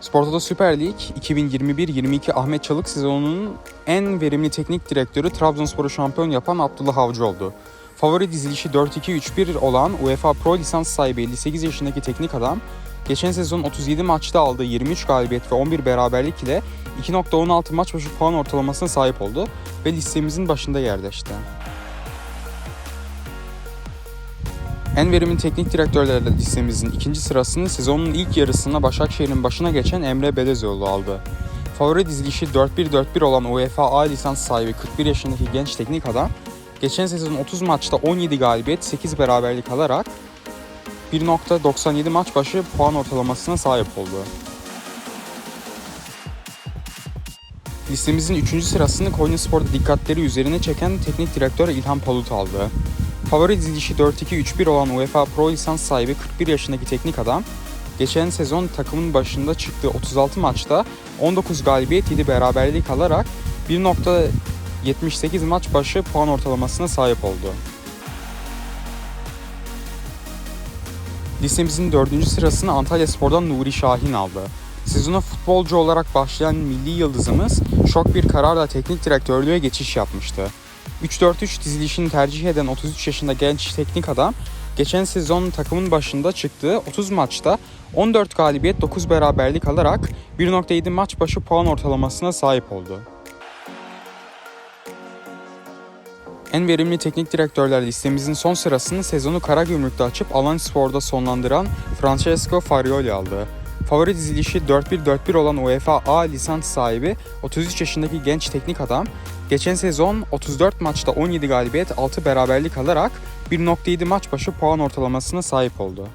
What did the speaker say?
Sportoto Süper Lig 2021-22 Ahmet Çalık sezonunun en verimli teknik direktörü Trabzonspor'u şampiyon yapan Abdullah Avcı oldu. Favori dizilişi 4-2-3-1 olan UEFA Pro lisans sahibi 58 yaşındaki teknik adam, geçen sezon 37 maçta aldığı 23 galibiyet ve 11 beraberlik ile 2.16 maç başı puan ortalamasına sahip oldu ve listemizin başında yerleşti. En verimli teknik direktörler listemizin ikinci sırasını sezonun ilk yarısında Başakşehir'in başına geçen Emre Belezoğlu aldı. Favori dizilişi 4-1-4-1 olan UEFA A lisans sahibi 41 yaşındaki genç teknik adam, geçen sezon 30 maçta 17 galibiyet, 8 beraberlik alarak 1.97 maç başı puan ortalamasına sahip oldu. Listemizin 3. sırasını Konyaspor'da dikkatleri üzerine çeken teknik direktör İlhan Palut aldı. Favori dizilişi 4-2-3-1 olan UEFA Pro lisans sahibi 41 yaşındaki teknik adam, geçen sezon takımın başında çıktığı 36 maçta 19 galibiyet 7 beraberlik alarak 1.78 maç başı puan ortalamasına sahip oldu. Listemizin 4. sırasını Antalya Spor'dan Nuri Şahin aldı. Sezona futbolcu olarak başlayan milli yıldızımız şok bir kararla teknik direktörlüğe geçiş yapmıştı. 3-4-3 dizilişini tercih eden 33 yaşında genç teknik adam, geçen sezon takımın başında çıktığı 30 maçta 14 galibiyet 9 beraberlik alarak 1.7 maç başı puan ortalamasına sahip oldu. En verimli teknik direktörler listemizin son sırasını sezonu Karagümrük'te açıp Alanyaspor'da sonlandıran Francesco Farioli aldı. Favori dizilişi 4-1-4-1 olan UEFA A lisans sahibi 33 yaşındaki genç teknik adam, geçen sezon 34 maçta 17 galibiyet 6 beraberlik alarak 1.7 maç başı puan ortalamasına sahip oldu.